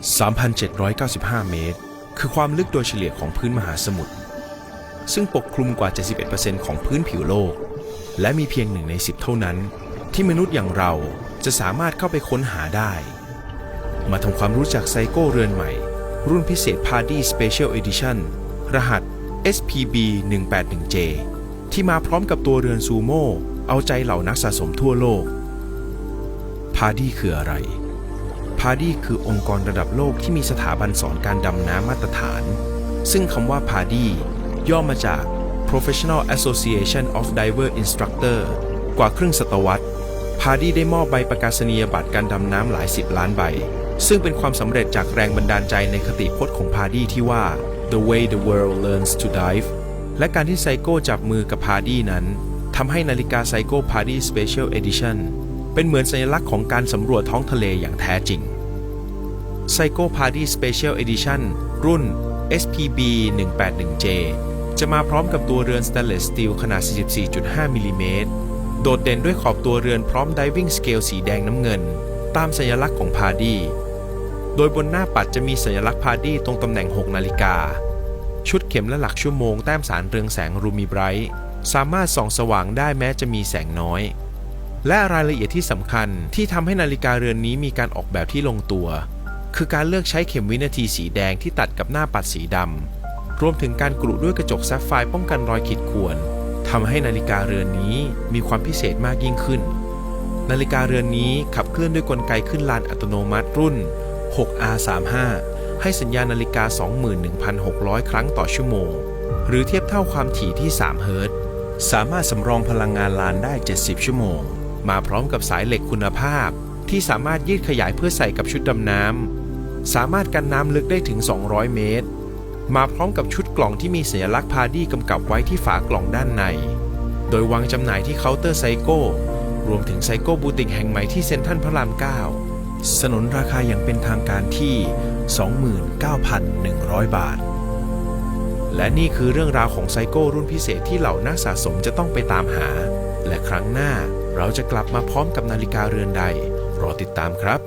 3,795 เมตร คือความลึกโดยเฉลี่ยของพื้นมหาสมุทร ซึ่งปกคลุมกว่า 71%ของพื้นผิวโลก และมีเพียงหนึ่งใน 10 เท่านั้น ที่มนุษย์อย่างเราจะสามารถเข้าไปค้นหาได้ มาทำความรู้จักไซโก้เรือนใหม่ รุ่นพิเศษ Party Special Edition รหัส SPB 181J ที่มาพร้อมกับตัวเรือนซูโม่เอาใจเหล่านักสะสมทั่วโลก พาดี้คืออะไร พาดีคือองค์กรระดับโลกที่มีสถาบันสอนการดำน้ำมาตรฐาน ซึ่งคำว่าพาดีย่อมาจาก Professional Association of Diver Instructor กว่าครึ่งศตวรรษพาดีได้มอบใบประกาศนียบัตรการดำน้ำหลายสิบล้านใบ ซึ่งเป็นความสำเร็จจากแรงบันดาลใจในคติพจน์ของพาดีที่ว่า The way the world learns to dive และการที่ไซโก้จับมือกับพาดีนั้นทำให้นาฬิกาไซโก้พาดี Special Edition เป็นเหมือนสัญลักษณ์ของการสำรวจท้องทะเลอย่างแท้จริง Psycho Party Special Edition รุ่น SPB 181J จะมาพร้อมกับตัวเรือน Stainless Steel ขนาด 44.5 มิลลิเมตร โดดเด่นด้วยขอบตัวเรือนพร้อม Diving Scale สีแดงน้ำเงิน ตามสัญลักษณ์ของ Party โดยบนหน้าปัดจะมีสัญลักษณ์ Party ตรงตำแหน่ง 6 นาฬิกา ชุดเข็มและหลักชั่วโมงแต้มสารเรืองแสงรูมีไบรท์ สามารถส่องสว่างได้แม้จะมีแสงน้อย และรายละเอียดที่สำคัญที่ทำให้นาฬิกาเรือนนี้มีการออกแบบที่ลงตัว คือการเลือกใช้เข็มวินาทีสีแดงที่ตัดกับหน้าปัดสีดำรวมถึงการกรุด้วยกระจกแซฟไฟร์ป้องกันรอยขีดข่วนทำให้นาฬิกาเรือนนี้มีความพิเศษมากยิ่งขึ้น นาฬิกาเรือนนี้ขับเคลื่อนด้วยกลไกขึ้นลานอัตโนมัติรุ่น 6R35 ให้สัญญาณนาฬิกา 21,600 ครั้งต่อชั่วโมง หรือเทียบเท่าความถี่ที่ 3 เฮิรตซ์สามารถสำรองพลังงานลานได้ 70 ชั่วโมง มาพร้อมกับสายเหล็กคุณภาพ ที่สามารถยืดขยายเพื่อใส่กับชุดดำน้ำ สามารถกันน้ำลึกได้ถึง 200 เมตร มาพร้อมกับชุดกล่องที่มีสัญลักษณ์พาดี้กำกับไว้ที่ฝากล่องด้านใน โดยวางจำหน่ายที่เคาน์เตอร์ไซโก้ รวมถึงไซโก้บูติกแห่งใหม่ที่เซ็นทรัลพระราม 9 สนนราคาอย่างเป็นทางการที่ 29,100 บาทและนี่คือเรื่องราวของไซโก้รุ่นพิเศษที่เหล่านักสะสมจะต้องไปตามหา และครั้งหน้า เราจะกลับมาพร้อมกับนาฬิกาเรือนใด รอติดตามครับ